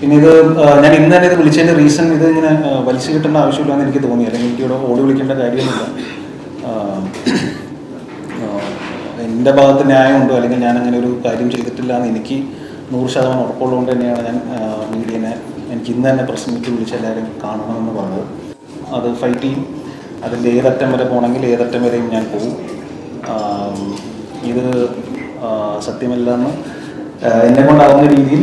പിന്നെ ഇത് ഞാൻ ഇന്ന് തന്നെ ഇത് വിളിച്ചതിന്റെ റീസൺ ഇത് ഇങ്ങനെ വലിച്ചു കിട്ടേണ്ട ആവശ്യമില്ല എന്ന് എനിക്ക് തോന്നി. അല്ലെങ്കിൽ എനിക്ക് ഇവിടെ ഓടി വിളിക്കേണ്ട കാര്യമൊന്നുമില്ല. എന്റെ ഭാഗത്ത് ന്യായമുണ്ടോ? അല്ലെങ്കിൽ ഞാൻ അങ്ങനെ ഒരു കാര്യം ചെയ്തിട്ടില്ല എന്ന് എനിക്ക് നൂറ് ശതമാനം ഉറപ്പുള്ളതുകൊണ്ട് തന്നെയാണ് ഞാൻ മീഡിയനെ എനിക്ക് ഇന്ന് തന്നെ പ്രസ് മീറ്റ് വിളിച്ച് എല്ലാവരും കാണണമെന്ന് പറഞ്ഞത്. അത് ഫൈറ്റ് ചെയ്യും. അതിന്റെ ഏതറ്റം വരെ പോകണമെങ്കിൽ ഏതറ്റം വരെയും ഞാൻ പോകും. ഇത് സത്യമല്ലെന്ന് എന്നെ കൊണ്ടാകുന്ന രീതിയിൽ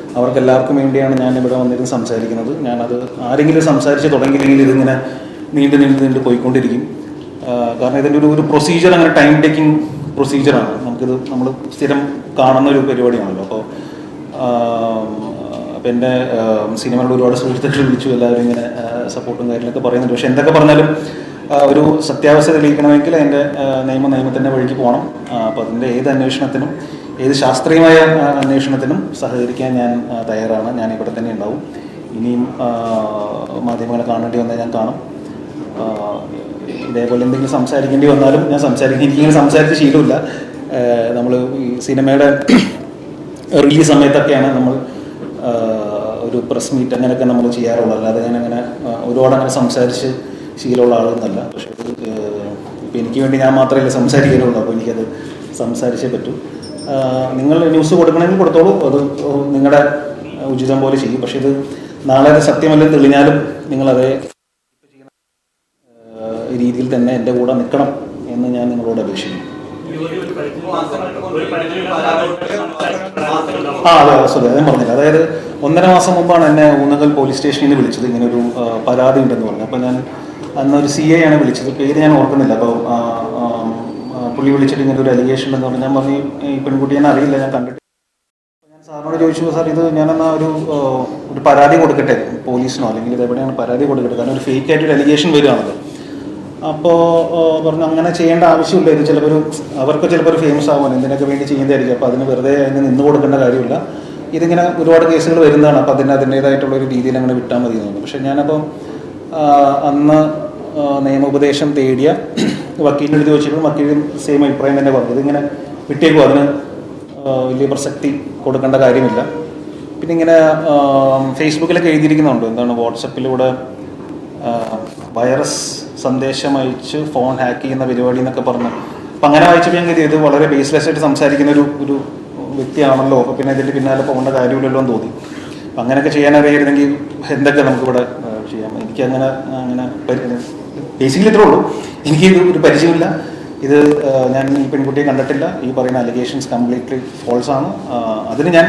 അവർക്ക് എല്ലാവർക്കും വേണ്ടിയാണ് ഞാൻ ഇവിടെ വന്നിരുന്ന് സംസാരിക്കുന്നത്. ഞാനത് ആരെങ്കിലും സംസാരിച്ച് തുടങ്ങിയില്ലെങ്കിൽ ഇതിങ്ങനെ നീണ്ടു നീണ്ടു നീണ്ടു പോയിക്കൊണ്ടിരിക്കും. കാരണം ഇതിന്റെ ഒരു ഒരു പ്രൊസീജിയർ അങ്ങനെ ടൈം ടേക്കിംഗ് പ്രൊസീജിയറാണ് നമുക്കിത് നമ്മൾ സ്ഥിരം കാണുന്ന ഒരു പരിപാടിയാണല്ലോ. അപ്പോൾ അപ്പം എന്റെ സിനിമകളിൽ ഒരുപാട് സുഹൃത്തുക്കൾ വിളിച്ചു എല്ലാവരും ഇങ്ങനെ സപ്പോർട്ടും കാര്യങ്ങളൊക്കെ പറയുന്നുണ്ട്. പക്ഷെ എന്തൊക്കെ പറഞ്ഞാലും ഒരു സത്യാവസ്ഥ തെളിയിക്കണമെങ്കിൽ അതിന്റെ നിയമ നിയമത്തിന്റെ വഴിക്ക് പോകണം. അപ്പോൾ അതിന്റെ ഏത് അന്വേഷണത്തിനും ഏത് ശാസ്ത്രീയമായ അന്വേഷണത്തിനും സഹകരിക്കാൻ ഞാൻ തയ്യാറാണ്. ഞാൻ ഇവിടെ തന്നെ ഉണ്ടാവും. ഇനിയും മാധ്യമങ്ങളെ കാണേണ്ടി വന്നാൽ ഞാൻ കാണും. ഇതേപോലെ എന്തെങ്കിലും സംസാരിക്കേണ്ടി വന്നാലും ഞാൻ സംസാരിക്കും. എനിക്കിങ്ങനെ സംസാരിച്ച് ശീലമില്ല. നമ്മൾ ഈ സിനിമയുടെ റിലീസ് സമയത്തൊക്കെയാണ് നമ്മൾ ഒരു പ്രസ് മീറ്റ് അങ്ങനെയൊക്കെ നമ്മൾ ചെയ്യാറുള്ളത്. അല്ലാതെ ഞാൻ അങ്ങനെ ഒരുപാട് അങ്ങനെ സംസാരിച്ച് ശീലമുള്ള ആളൊന്നുമല്ല. പക്ഷേ ഇപ്പം എനിക്ക് വേണ്ടി ഞാൻ മാത്രമല്ല സംസാരിക്കാനുള്ളൂ അപ്പോൾ എനിക്കത് സംസാരിച്ചേ പറ്റൂ. നിങ്ങൾ ന്യൂസ് കൊടുക്കണമെങ്കിൽ കൊടുത്തോളൂ. അത് നിങ്ങളുടെ ഉചിതം പോലെ ചെയ്യും. പക്ഷെ ഇത് നാളെ അത് സത്യമല്ലെന്ന് തെളിഞ്ഞാലും നിങ്ങളതേ രീതിയിൽ തന്നെ എന്റെ കൂടെ നിൽക്കണം എന്ന് ഞാൻ നിങ്ങളോട് അപേക്ഷിക്കുന്നു. ആ അതെ സോറി ഞാൻ പറഞ്ഞില്ല. അതായത് ഒന്നര മാസം മുമ്പാണ് എന്നെ ഊന്നകൽ പോലീസ് സ്റ്റേഷനിൽ നിന്ന് വിളിച്ചത്. ഇങ്ങനെ ഒരു പരാതി ഉണ്ടെന്ന് പറഞ്ഞു. അപ്പോൾ ഞാൻ അന്ന് ഒരു സി ഐ ആണ് വിളിച്ചത്. പേര് ഞാൻ ഓർക്കുന്നില്ല. അപ്പോൾ പുള്ളി വിളിച്ചിട്ട് ഇങ്ങനെ ഒരു അലിഗേഷൻ എന്ന് പറഞ്ഞു. ഞാൻ പറഞ്ഞു ഈ പെൺകുട്ടി ഞാൻ അറിയില്ല ഞാൻ കണ്ടിട്ട് ഞാൻ സാറിനോട് ചോദിച്ചു സാർ ഇത് ഞാനെന്നാ ഒരു ഒരു പരാതി കൊടുക്കട്ടെ? പോലീസിനോ അല്ലെങ്കിൽ ഇത് എവിടെയാണ് പരാതി കൊടുക്കട്ടെ? കാരണം ഒരു ഫേക്ക് ആയിട്ട് ഒരു അലിഗേഷൻ വരികയാണല്ലോ അപ്പോൾ പറഞ്ഞു അങ്ങനെ ചെയ്യേണ്ട ആവശ്യമില്ല. ഇത് ചിലപ്പോൾ ഒരു അവർക്ക് ചിലപ്പോൾ ഒരു ഫേമസ് ആവാൻ എന്തിനൊക്കെ വേണ്ടി ചെയ്യുന്നതായിരിക്കും. അപ്പോൾ അതിന് വെറുതെ അതിന് നിന്ന് കൊടുക്കേണ്ട കാര്യമില്ല. ഇതിങ്ങനെ ഒരുപാട് കേസുകൾ വരുന്നതാണ്. അപ്പോൾ അതിന് അതിന്റേതായിട്ടുള്ള ഒരു രീതിയിൽ അങ്ങനെ വിട്ടാൽ മതി എന്ന് പക്ഷെ ഞാനപ്പം അന്ന് നിയമോപദേശം തേടിയ വക്കീലിന്റെ അടുത്ത് ചോദിച്ചപ്പോൾ വക്കീലും സെയിം അഭിപ്രായം തന്നെ പറഞ്ഞു. ഇതിങ്ങനെ വിട്ടേക്കും അതിന് വലിയ പ്രസക്തി കൊടുക്കേണ്ട കാര്യമില്ല. പിന്നെ ഇങ്ങനെ ഫേസ്ബുക്കിലൊക്കെ എഴുതിയിരിക്കുന്നുണ്ട്. എന്താണ് വാട്സപ്പിലൂടെ വൈറസ് സന്ദേശം അയച്ച് ഫോൺ ഹാക്ക് ചെയ്യുന്ന പരിപാടി എന്നൊക്കെ പറഞ്ഞു. അപ്പം അങ്ങനെ വായിച്ചപ്പോൾ ഞാൻ ഇത് വളരെ ബേസ്ലെസ് ആയിട്ട് സംസാരിക്കുന്ന ഒരു ഒരു വ്യക്തിയാണല്ലോ. അപ്പോൾ പിന്നെ ഇതിന്റെ പിന്നാലെ പോകേണ്ട കാര്യമില്ലല്ലോ എന്ന് തോന്നി. അങ്ങനെയൊക്കെ ചെയ്യാൻ അറിയില്ലെങ്കിൽ എന്തൊക്കെ നമുക്കിവിടെ ചെയ്യാം. എനിക്കങ്ങനെ അങ്ങനെ ബേസിക്കലി ഇത്രേ ഉള്ളൂ. എനിക്ക് ഇത് ഒരു പരിചയമില്ല ഇത് ഞാൻ ഈ പെൺകുട്ടിയെ കണ്ടിട്ടില്ല. ഈ പറയുന്ന അലിഗേഷൻസ് കംപ്ലീറ്റ്ലി ഫോൾസ് ആണ്. അതിന് ഞാൻ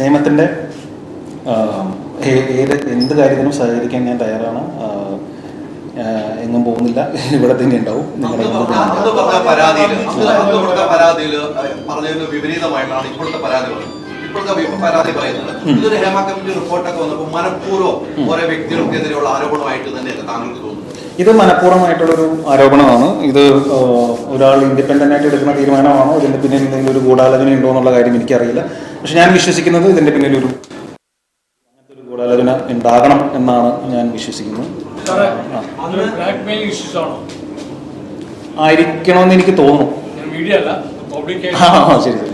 നിയമത്തിന്റെ ഏത് എന്ത് കാര്യത്തിനും സഹകരിക്കാൻ ഞാൻ തയ്യാറാണ്. എങ്ങും പോകുന്നില്ല. ഇവിടെ തന്നെ ഉണ്ടാവും. വിപരീതമായിട്ടാണ് ഇപ്പോഴത്തെ പരാതി പറയുന്നത് ഇപ്പോഴത്തെ പരാതി പറയുന്നത്. ഇതൊരു ഹേമ കമ്മിറ്റി റിപ്പോർട്ടൊക്കെ വന്നപ്പോൾ മനഃപൂർവം ഓരോ വ്യക്തികൾക്കെതിരെയുള്ള ആരോപണമായിട്ട് തന്നെയല്ല താങ്കൾക്ക് തോന്നുന്നത്? ഇത് മനഃപൂർവമായിട്ടുള്ളൊരു ആരോപണമാണ്. ഇത് ഒരാൾ ഇൻഡിപെൻഡന്റ് ആയിട്ട് എടുക്കുന്ന തീരുമാനമാണോ? ഇതിന്റെ പിന്നിൽ എന്തെങ്കിലും ഒരു ഗൂഢാലോചന ഉണ്ടോ എന്നുള്ള കാര്യം എനിക്കറിയില്ല. പക്ഷെ ഞാൻ വിശ്വസിക്കുന്നത് ഇതിന്റെ പിന്നിൽ ഒരു അങ്ങനത്തെ ഒരു ഗൂഢാലോചന ഉണ്ടാകണം എന്നാണ് ഞാൻ വിശ്വസിക്കുന്നത് ആയിരിക്കണമെന്ന് എനിക്ക് തോന്നുന്നു. ശരി ശരി.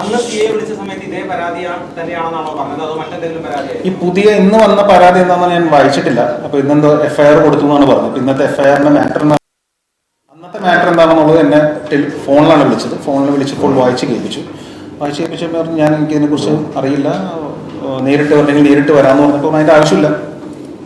അന്ന് സിയെ വിളിച്ച സമയത്ത് ഇതേ പരാതി തന്നെയാണെന്നാണോ പറഞ്ഞത്? അതോ മറ്റെന്തെങ്കിലും പരാതി ഈ പുതിയ ഇന്ന് വന്ന പരാതി എന്താണെന്ന് ഞാൻ വായിച്ചിട്ടില്ല. അപ്പൊ ഇന്നെന്തോ എഫ്ഐആർ കൊടുത്തു എന്നാണ് പറഞ്ഞത്. ഇന്നത്തെ എഫ്ഐആറിന്റെ മാറ്റർ അന്നത്തെ മാറ്റർ എന്താണെന്നുള്ളത് എന്നെ ഫോണിലാണ് വിളിച്ചത്. ഫോണിൽ വിളിച്ചപ്പോൾ വായിച്ച് കേൾപ്പിച്ചു. വായിച്ച് കേൾപ്പിച്ചപ്പോൾ ഞാൻ എനിക്ക് ഇതിനെക്കുറിച്ച് അറിയില്ല. നേരിട്ട് വരണമെങ്കിൽ നേരിട്ട് വരാമെന്ന് പറഞ്ഞപ്പോൾ അതിന്റെ ആവശ്യമില്ല.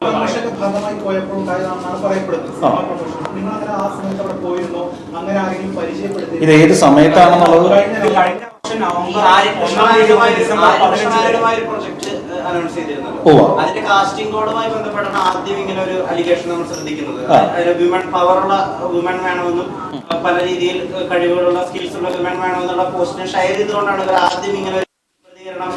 ഭാഗമായി പറയപ്പെടുന്നത്. ആ. നിങ്ങൾ അങ്ങനെ ആ സമയത്ത് അവിടെ പോയിരുന്നോ? അങ്ങനെ ആരെങ്കിലും പരിചയപ്പെടുത്തി ഇത് ഏത് സമയത്താണെന്നുള്ളത് കഴിഞ്ഞ അതിന്റെ കാസ്റ്റിംഗ് കോഡുമായി ബന്ധപ്പെട്ടാണ് ആദ്യം ഇങ്ങനെ ഒരു അലിഗേഷൻ നമ്മൾ ശ്രദ്ധിക്കുന്നത്. ആ. അതിന് വിമൻ പവറുള്ള വിമൻ വേണമെന്നും പല രീതിയിൽ കഴിവുകളുള്ള സ്കിൽസ് ഉള്ള വിമൻ വേണമെന്നുള്ള പോസ്റ്റിനെ ഷെയർ ചെയ്തുകൊണ്ടാണ് ഇവർ ആദ്യം ഇങ്ങനെ ഒരു പ്രതികരണം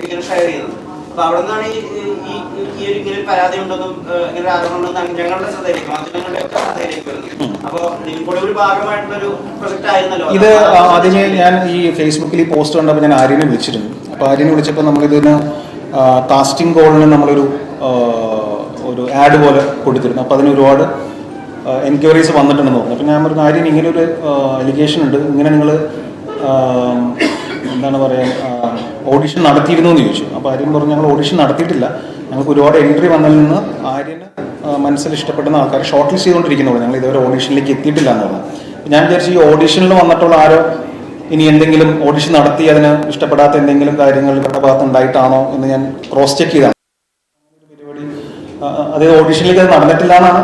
ഇങ്ങനെ ഷെയർ ചെയ്യുന്നത് അപ്പൊ അവിടെ നിന്നാണ് ഈ ഒരു ഇങ്ങനെ പരാതി ഉണ്ടെന്നും ഇങ്ങനെ ആരോപണം ഉണ്ടെന്നും ഞങ്ങളുടെ ശ്രദ്ധയിലേക്ക് മാധ്യമങ്ങളുടെ ഒക്കെ ശ്രദ്ധയിലേക്ക് വരുന്നത് അപ്പൊ ഇതിന്റെ ഒരു ഭാഗമായിട്ടുള്ള ഒരു പ്രൊജക്ട് ആയിരുന്നല്ലോ ഇത് ആദ്യമേ ഞാൻ ഈ ഫേസ്ബുക്കിൽ ഈ പോസ്റ്റ് കണ്ടപ്പോൾ ഞാൻ ആര്യനെ വിളിച്ചിരുന്നു. അപ്പോൾ ആര്യനെ വിളിച്ചപ്പോൾ നമ്മളിതിന് കാസ്റ്റിംഗ് കോളിന് നമ്മളൊരു ഒരു ആഡ് പോലെ കൊടുത്തിരുന്നു. അപ്പോൾ അതിന് ഒരുപാട് എൻക്വയറീസ് വന്നിട്ടുണ്ടെന്ന് തോന്നുന്നു. അപ്പോൾ ഞാൻ പറഞ്ഞു ആര്യൻ ഇങ്ങനെ ഒരു അലിഗേഷൻ ഉണ്ട്. ഇങ്ങനെ നിങ്ങൾ എന്താണ് പറയുക ഓഡിഷൻ നടത്തിയിരുന്നു എന്ന് ചോദിച്ചു. അപ്പോൾ ആര്യൻ പറഞ്ഞു ഞങ്ങൾ ഓഡിഷൻ നടത്തിയിട്ടില്ല. ഞങ്ങൾക്ക് ഒരുപാട് എൻട്രി വന്നതിൽ നിന്ന് ആര്യന് മനസ്സിൽ ഇഷ്ടപ്പെടുന്ന ആൾക്കാർ ഷോർട്ട് ലിസ്റ്റ് ചെയ്തുകൊണ്ടിരിക്കുന്നുള്ളൂ ഞങ്ങൾ ഇതുവരെ ഓഡിഷനിലേക്ക് എത്തിയിട്ടില്ല എന്ന് പറഞ്ഞു. ഞാൻ വിചാരിച്ചു ഈ ഓഡിഷനിൽ വന്നിട്ടുള്ള ആരോ ഇനി എന്തെങ്കിലും ഓഡിഷൻ നടത്തി അതിന് ഇഷ്ടപ്പെടാത്ത എന്തെങ്കിലും കാര്യങ്ങൾ ഇവരുടെ ഭാഗത്ത് ഉണ്ടായിട്ടാണോ എന്ന് ഞാൻ ക്രോസ് ചെക്ക് ചെയ്താണ്. പരിപാടി അതായത് ഓഡിഷനിലേക്ക് അത് നടന്നിട്ടില്ല എന്നാണ്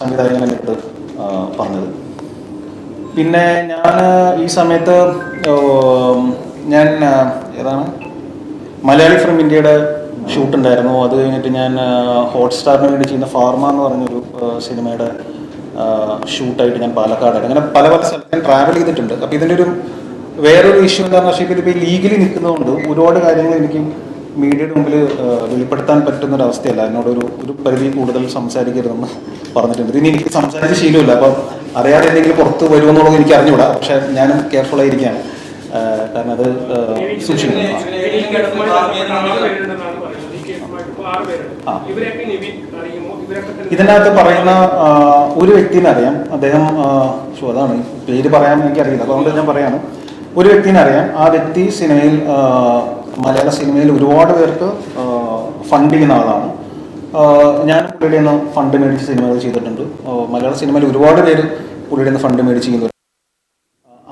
സംവിധായകൻ അടുത്ത് പറഞ്ഞത്. പിന്നെ ഞാൻ ഈ സമയത്ത് ഞാൻ ഏതാണ്? മലയാളി ഫ്രം ഇന്ത്യയുടെ ഷൂട്ട് ഉണ്ടായിരുന്നു. അത് കഴിഞ്ഞിട്ട് ഞാൻ ഹോട്ട്സ്റ്റാറിന് വേണ്ടി ചെയ്യുന്ന ഫാർമ എന്ന് പറഞ്ഞൊരു സിനിമയുടെ ഷൂട്ടായിട്ട് ഞാൻ പാലക്കാട് അങ്ങനെ പല പല സ്ഥലത്ത് ഞാൻ ട്രാവൽ ചെയ്തിട്ടുണ്ട്. അപ്പോൾ ഇതിന്റെ ഒരു വേറൊരു ഇഷ്യൂ എന്താണെന്ന് വെച്ചാൽ ഇതിപ്പോൾ ലീഗലി നിൽക്കുന്നതുകൊണ്ട് ഒരുപാട് കാര്യങ്ങൾ എനിക്ക് മീഡിയയുടെ മുമ്പിൽ വെളിപ്പെടുത്താൻ പറ്റുന്ന ഒരു അവസ്ഥയല്ല എന്നോട് ഒരു പരിധി കൂടുതൽ സംസാരിക്കരുതെന്ന് പറഞ്ഞിട്ടുണ്ട്. ഇനി എനിക്ക് സംസാരിച്ച ശീലമില്ല. അപ്പം അറിയാതെ എന്തെങ്കിലും പുറത്ത് വരുമെന്നുള്ളത് എനിക്ക് അറിഞ്ഞുകൂടാ പക്ഷെ ഞാനും കെയർഫുൾ ആയിരിക്കുകയാണ്. കാരണം അത് സൂക്ഷിക്കണം. ഇതിനകത്ത് പറയുന്ന ഒരു വ്യക്തിനെ അറിയാം. അദ്ദേഹം അതാണ്. പേര് പറയാൻ എനിക്കറിയില്ല. അതുകൊണ്ട് ഞാൻ പറയാണ്. ഒരു വ്യക്തിനെ അറിയാം. ആ വ്യക്തി സിനിമയിൽ മലയാള സിനിമയിൽ ഒരുപാട് പേർക്ക് ഫണ്ട് ചെയ്യുന്ന ആളാണ്. ഞാൻ പുള്ളിയുടെ നിന്ന് ഫണ്ട് മേടിച്ച് സിനിമകൾ ചെയ്തിട്ടുണ്ട്. മലയാള സിനിമയിൽ ഒരുപാട് പേര് പുള്ളിയുടെ നിന്ന് ഫണ്ട് മേടിച്ച് ചെയ്യുന്നു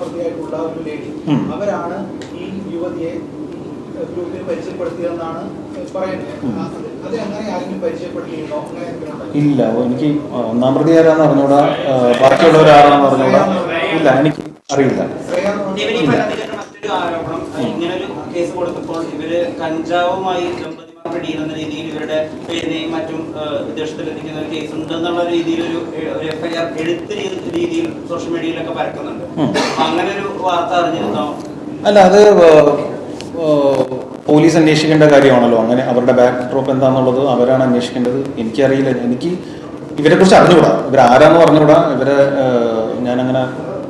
പ്രതിയായിട്ടുള്ള ഒരു ലേഡി അവരാണ് ഈ യുവതിയെ ഗ്രൂപ്പിൽ പരിചയപ്പെടുത്തിയതെന്നാണ് പറയുന്നത്? ഇല്ല. എനിക്ക് ഒന്നാം പ്രതി ആരാന്ന് അറിഞ്ഞൂടാ. ബാക്കിയുള്ളവർ ആരാന്ന് അറിഞ്ഞൂടാ. ഇല്ല എനിക്ക് അറിയില്ല. ഇങ്ങനെ ഒരു കേസ് കൊടുത്തപ്പോൾ ഇവർ കഞ്ചാവുമായി ഡീൽ എന്ന രീതിയിൽ ഇവരുടെ പേരിനെയും മറ്റും വിദേശത്തിൽ വിദേശത്തിലെത്തിക്കുന്ന ഒരു കേസ് ഉണ്ടെന്നുള്ള രീതിയിൽ ഒരു എഫ്ഐആർ എഴുത്ത് രീതിയിൽ സോഷ്യൽ മീഡിയയിലൊക്കെ പരക്കുന്നുണ്ട്. അങ്ങനെ ഒരു വാർത്ത അറിഞ്ഞിരുന്നോ? അല്ല അത് പോലീസ് അന്വേഷിക്കേണ്ട കാര്യമാണല്ലോ. അങ്ങനെ അവരുടെ ബാക്ക് ഡ്രോപ്പ് എന്താണെന്നുള്ളത് അവരാണ് അന്വേഷിക്കേണ്ടത്. എനിക്കറിയില്ല. എനിക്ക് ഇവരെ കുറിച്ച് അറിഞ്ഞുകൂടാ. ഇവരാരാന്ന് പറഞ്ഞുകൂടാ. ഇവരെ ഞാനങ്ങനെ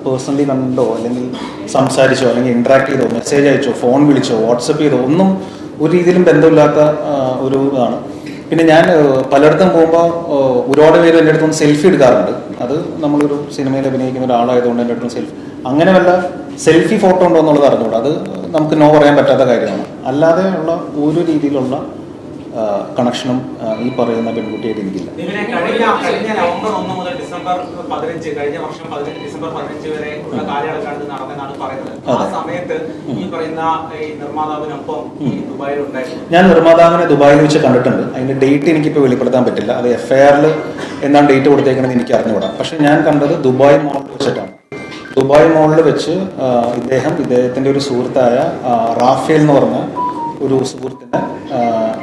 പേഴ്സണലി കണ്ടോ? അല്ലെങ്കിൽ സംസാരിച്ചോ? അല്ലെങ്കിൽ ഇന്ററാക്ട് ചെയ്തോ? മെസ്സേജ് അയച്ചോ? ഫോൺ വിളിച്ചോ? വാട്സപ്പ് ചെയ്തോ? ഒന്നും ഒരു രീതിയിലും ബന്ധമില്ലാത്ത ഒരു ഇതാണ്. പിന്നെ ഞാൻ പലയിടത്തും പോകുമ്പോൾ ഒരുപാട് പേര് എന്റെ അടുത്തുനിന്ന് സെൽഫി എടുക്കാറുണ്ട്. അത് നമ്മളൊരു സിനിമയിൽ അഭിനയിക്കുന്ന ഒരാളായതുകൊണ്ട് എന്റെ അടുത്ത് സെൽഫി അങ്ങനെ വല്ല സെൽഫി ഫോട്ടോ ഉണ്ടോ എന്നുള്ളത് അറിഞ്ഞുകൂടാ. അത് നമുക്ക് നോ പറയാൻ പറ്റാത്ത കാര്യമാണ്. അല്ലാതെ ഉള്ള ഒരു രീതിയിലുള്ള കണക്ഷനും ഈ പറയുന്ന പെൺകുട്ടിയായിട്ട് എനിക്കില്ല. കഴിഞ്ഞ നവംബർ ഒന്ന് മുതൽ ഡിസംബർ പതിനഞ്ച് കഴിഞ്ഞ വർഷം പതിനഞ്ച് ഡിസംബർ പതിനഞ്ച് വരെ ഉള്ള കാലയളവിലാണ് പറയുന്നത്. ആ സമയത്ത് ഈ പറയുന്ന ഈ നിർമ്മാതാവിനൊപ്പം ഞാൻ നിർമ്മാതാവിനെ ദുബായിൽ വെച്ച് കണ്ടിട്ടുണ്ട്. അതിന്റെ ഡേറ്റ് എനിക്കിപ്പോൾ വെളിപ്പെടുത്താൻ പറ്റില്ല. അത് എഫ് ഐ ആറിൽ എന്താണ് ഡേറ്റ് കൊടുത്തേക്കണമെന്ന് എനിക്ക് അറിഞ്ഞുകൂടാ. പക്ഷെ ഞാൻ കണ്ടത് ദുബായ് മോളിൽ വെച്ചിട്ടാണ്. ദുബായ് മോളിൽ വെച്ച് ഇദ്ദേഹം ഇദ്ദേഹത്തിന്റെ ഒരു സുഹൃത്തായ റാഫേൽ എന്ന് പറഞ്ഞ ഒരു സുഹൃത്തിനെ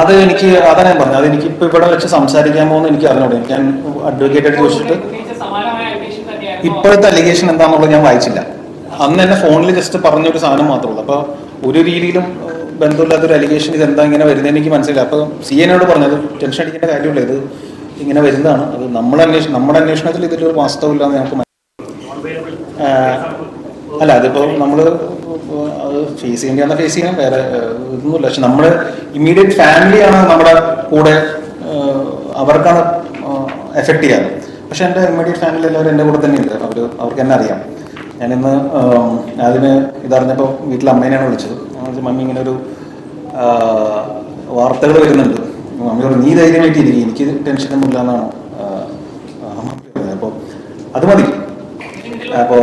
അത് എനിക്ക് അതാണ് ഞാൻ പറഞ്ഞത്. അത് എനിക്ക് ഇപ്പൊ ഇവിടെ വെച്ച് സംസാരിക്കാമോ എന്ന് എനിക്ക് അറിഞ്ഞൂടെ. ഞാൻ അഡ്വക്കേറ്റ് ചോദിച്ചിട്ട് ഇപ്പോഴത്തെ അലിഗേഷൻ എന്താണെന്നുള്ളത് ഞാൻ വായിച്ചില്ല. അന്ന് എന്നെ ഫോണിൽ ജസ്റ്റ് പറഞ്ഞൊരു സാധനം മാത്രമേ ഉള്ളൂ. അപ്പോൾ ഒരു രീതിയിലും ബന്ധമില്ലാത്ത ഒരു അലിഗേഷൻ ഇത് എന്താ ഇങ്ങനെ വരുന്നത് എനിക്ക് മനസ്സിലായി അപ്പൊ സി എന്നോട് പറഞ്ഞത് ടെൻഷൻ അടിക്കേണ്ട കാര്യമില്ല. ഇത് ഇങ്ങനെ വരുന്നതാണ്. അത് നമ്മൾ അന്വേഷണം നമ്മുടെ അന്വേഷണത്തിൽ ഇതിലൊരു വാസ്തവമില്ല എന്ന് മനസ്സിലായി. അല്ല അതിപ്പോ നമ്മൾ അത് ഫേസ് ചെയ്യേണ്ടി ഫേസ് ചെയ്യാൻ വേറെ ഇതൊന്നുമില്ല. പക്ഷെ നമ്മൾ ഇമ്മീഡിയറ്റ് ഫാമിലിയാണ് നമ്മുടെ കൂടെ അവർക്കാണ് എഫക്ട് ചെയ്യാറ് പക്ഷെ എന്റെ ഇമ്മീഡിയറ്റ് ഫാമിലി എല്ലാവരും എന്റെ കൂടെ തന്നെയുണ്ട് അവർ അവർ അവർക്ക് എന്നെ അറിയാം. ഞാനിന്ന് അതിന് ഇതറിഞ്ഞപ്പോൾ വീട്ടിൽ അമ്മേനെയാണ് വിളിച്ചത്. മമ്മി ഇങ്ങനെ ഒരു വാർത്തകൾ വരുന്നുണ്ട്. മമ്മി പറഞ്ഞു നീ ധൈര്യമായിട്ട് ഇരിക്കും. എനിക്ക് ടെൻഷനൊന്നും ഇല്ല അപ്പോൾ അത് മതി. അപ്പോൾ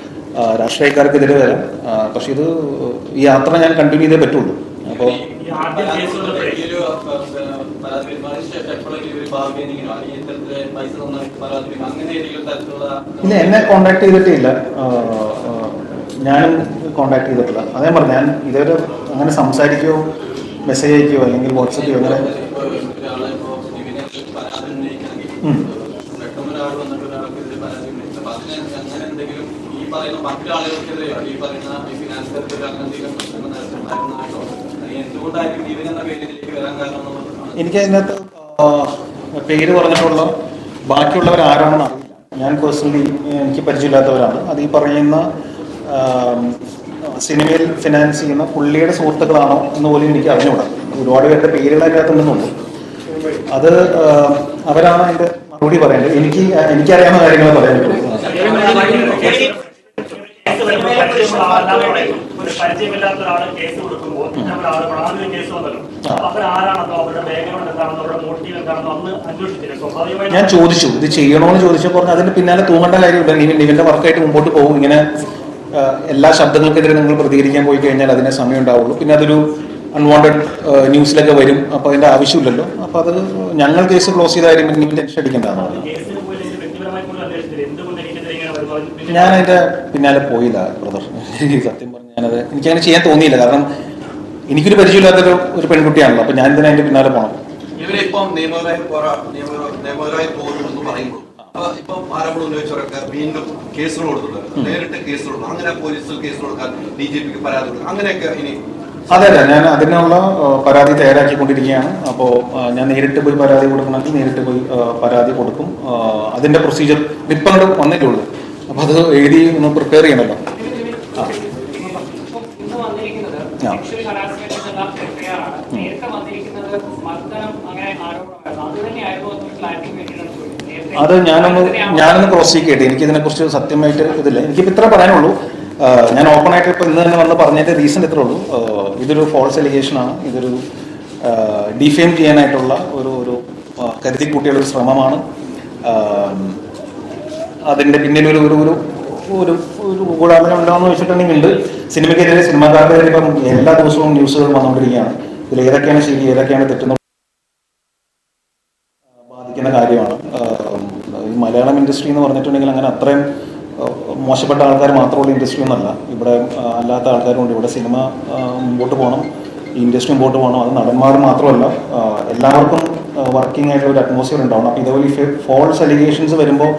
രാഷ്ട്രീയക്കാർക്കെതിരെ വരാം. പക്ഷെ ഇത് ഈ യാത്ര ഞാൻ കണ്ടിന്യൂ ചെയ്തേ പറ്റുള്ളൂ. അപ്പോൾ ഇല്ല എന്നെ കോണ്ടാക്ട് ചെയ്തിട്ടില്ല. ഞാനും കോണ്ടാക്ട് ചെയ്തിട്ടില്ല. അതേ പറഞ്ഞു ഞാൻ ഇതുവരെ അങ്ങനെ സംസാരിക്കുകയോ മെസ്സേജ് അയക്കുകയോ അല്ലെങ്കിൽ വാട്സപ്പ് ചെയ്യോ അങ്ങനെ ഉം. പറയുന്ന. മറ്റൊരാളുകൾക്കെതിരെയാണ് ഈ പറയുന്ന ഈ ഫിനാൻസ് അങ്ങനെ എന്തെങ്കിലും പ്രശ്നങ്ങൾ എന്തുകൊണ്ടായിരിക്കും പേരിലേക്ക് വരാൻ കാരണം എനിക്ക് അതിനകത്ത് പേര് പറഞ്ഞിട്ടുള്ള ബാക്കിയുള്ളവർ ആരാണെന്ന് അറിയില്ല. ഞാൻ പേഴ്സണലി എനിക്ക് പരിചയമില്ലാത്തവരാണ്. അത് ഈ പറയുന്ന സിനിമയിൽ ഫിനാൻസ് ചെയ്യുന്ന പുള്ളിയുടെ സുഹൃത്തുക്കളാണോ എന്ന് പോലും എനിക്ക് അറിഞ്ഞുകൂടാ. ഒരുപാട് പേരുടെ പേരുകൾ അതിനകത്തുണ്ടെന്നുണ്ട് അത് അവരാണ് അതിന്റെ മറുപടി പറയേണ്ടത്. എനിക്ക് എനിക്കറിയാവുന്ന കാര്യങ്ങൾ പറയാൻ പറ്റുള്ളൂ. പരിചയമുള്ള ആളല്ലാതെ ഒരു പരിചയമില്ലാത്ത ഒരാൾ കേസ് കൊടുക്കുമ്പോൾ കേസ് വന്നല്ലോ. അവരുടെ ബാക്ക്ഗ്രൗണ്ട് എന്താണെന്നോ? അവരുടെ മോട്ടീവ് എന്താണെന്നോ? അന്ന് അന്വേഷിച്ചില്ല? സ്വാഭാവികമായി ഞാൻ ചോദിച്ചു ഇത് ചെയ്യണോന്ന് ചോദിച്ചപ്പോൾ പറഞ്ഞു അതിന്റെ പിന്നാലെ തൂങ്ങേണ്ട കാര്യമില്ല. നിവിൻ നിവിന്റെ വർക്കായിട്ട് മുമ്പോട്ട് പോകും. ഇങ്ങനെ എല്ലാ ശബ്ദങ്ങൾക്കെതിരെ നിങ്ങൾ പ്രതികരിക്കാൻ പോയി കഴിഞ്ഞാൽ അതിനെ സമയം ഉണ്ടാവുള്ളൂ. പിന്നെ അതൊരു അൺവാണ്ടഡ് ന്യൂസിലൊക്കെ വരും. അപ്പോൾ അതിന്റെ ആവശ്യമില്ലല്ലോ. അപ്പോൾ അത് ഞങ്ങൾ കേസ് ക്ലോസ് ചെയ്ത കാര്യം ടെൻഷൻ അടിക്കേണ്ടതാണ് കേസിന് പോയി ഇതിന് വ്യക്തിപരമായി പോലും അന്വേഷിച്ചില്ല എന്തുകൊണ്ട് എനിക്കെതിരെ ഇങ്ങനെ വരുന്നു അതിന് പിന്നെ ഞാൻ അതിന്റെ പിന്നാലെ പോയില്ല ബ്രദർ സത്യം പറഞ്ഞു ഞാനത് എനിക്കങ്ങനെ ചെയ്യാൻ തോന്നിയില്ല. കാരണം എനിക്കൊരു പരിചയമില്ലാത്തൊരു ഒരു പെൺകുട്ടിയാണല്ലോ. അപ്പൊ ഞാൻ തന്നെ അതിന്റെ പിന്നാലെ പോകണം ഇവരിപ്പം നിയമപരമായി പോരാ നിയമ- നിയമപരമായി പോകുന്നു പറയുമ്പോൾ അപ്പൊ ഇപ്പം ആരോപണം ഉന്നയിച്ചവരൊക്കെ വീണ്ടും കേസുകൾ കൊടുത്തിട്ടുണ്ട്. നേരിട്ട് കേസ് അങ്ങനെ പോലീസിൽ കേസ് കൊടുക്കാൻ ഡി ജി പിക്ക് പരാതി കൊടുക്കും. അങ്ങനെയൊക്കെ ഇനി അതെ അതെ. ഞാൻ അതിനുള്ള പരാതി തയ്യാറാക്കിക്കൊണ്ടിരിക്കുകയാണ്. അപ്പോൾ ഞാൻ നേരിട്ട് പോയി പരാതി കൊടുക്കണമെങ്കിൽ നേരിട്ട് പോയി പരാതി കൊടുക്കും. അതിന്റെ പ്രൊസീജിയർ ഇപ്പം വന്നിട്ടുള്ളൂ അപ്പോൾ അത് എഴുതി ഒന്ന് പ്രിപ്പയർ ചെയ്യണമല്ലോ ആ. ആരോപണമായിരുന്നു അത് ഞാനൊന്ന് ഞാനൊന്ന് ക്രോസ് ചെക്ക് ചെയ്യട്ടെ. എനിക്ക് ഇതിനെ ഇതിനെക്കുറിച്ച് സത്യമായിട്ട് ഇതില്ല. എനിക്ക് ഇത്ര പറയാനുള്ളൂ. ഞാൻ ഓപ്പൺ ആയിട്ട് ഇപ്പൊ ഇന്ന് തന്നെ വന്ന് പറഞ്ഞതിന്റെ റീസൺ ഇത്രേ ഉള്ളൂ. ഇതൊരു ഫോൾസ് എലിഗേഷൻ ആണ്. ഇതൊരു ഡിഫെയിം ചെയ്യാനായിട്ടുള്ള ഒരു ഒരു കരുതി കൂട്ടിയുള്ള ഒരു ശ്രമമാണ്. അതിന്റെ പിന്നിൽ ഒരു ഒരു ഒരു ഒരു ഒരു ഗൂഢാലോചന ഉണ്ടാകുന്ന വെച്ചിട്ടുണ്ടെങ്കിൽ സിനിമയ്ക്കെതിരെ സിനിമാക്കാർക്കെതിരെ ഇപ്പം എല്ലാ ദിവസവും ന്യൂസുകൾ വന്നുകൊണ്ടിരിക്കുകയാണ്. ഇതിൽ ഏതൊക്കെയാണ് ശരി ഏതൊക്കെയാണ് തെറ്റെന്ന് ബാധിക്കുന്ന കാര്യമാണ്. ഈ മലയാളം ഇൻഡസ്ട്രി എന്ന് പറഞ്ഞിട്ടുണ്ടെങ്കിൽ അങ്ങനെ അത്രയും മോശപ്പെട്ട ആൾക്കാർ മാത്രമുള്ള ഇൻഡസ്ട്രി ഒന്നല്ല. ഇവിടെ അല്ലാത്ത ആൾക്കാരുണ്ട് ഇവിടെ സിനിമ മുമ്പോട്ട് പോകണം. ഇൻഡസ്ട്രി മുമ്പോട്ട് പോകണം. അത് നടന്മാർ മാത്രമല്ല. എല്ലാവർക്കും വർക്കിംഗ് ആയിട്ടുള്ള ഒരു അറ്റ്മോസ്ഫിയർ ഉണ്ടാവണം. അപ്പോൾ ഇതേപോലെ ഫോൾസ് അലിഗേഷൻസ് വരുമ്പോൾ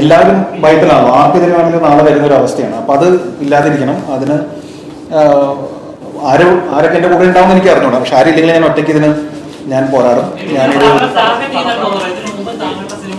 എല്ലാവരും ഭയത്തിലാണ് ആർക്കെതിരെ വേണമെങ്കിലും നാളെ വരുന്ന ഒരു അവസ്ഥയാണ്. അപ്പം അത് ഇല്ലാതിരിക്കണം. അതിന് ആരോ ആരൊക്കെ എന്റെ കൂടെ ഉണ്ടാവും എനിക്ക് അറിഞ്ഞൂടാ പക്ഷെ ആരില്ലെങ്കിൽ ഞാൻ ഒറ്റയ്ക്ക് ഇതിന് ഞാൻ പോരാടും. ഞാനൊരു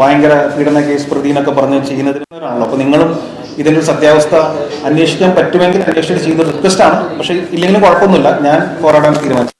ഭയങ്കര പീഡന കേസ് പ്രതി എന്നൊക്കെ പറഞ്ഞ് ചെയ്യുന്നതിനാണല്ലോ അപ്പോൾ നിങ്ങളും ഇതിന്റെ ഒരു സത്യാവസ്ഥ അന്വേഷിക്കാൻ പറ്റുമെങ്കിൽ അന്വേഷിച്ചിട്ട് ചെയ്യുന്ന റിക്വസ്റ്റ് ആണ്. പക്ഷേ ഇല്ലെങ്കിലും കുഴപ്പമൊന്നുമില്ല. ഞാൻ പോരാടാൻ തീരുമാനിച്ചു.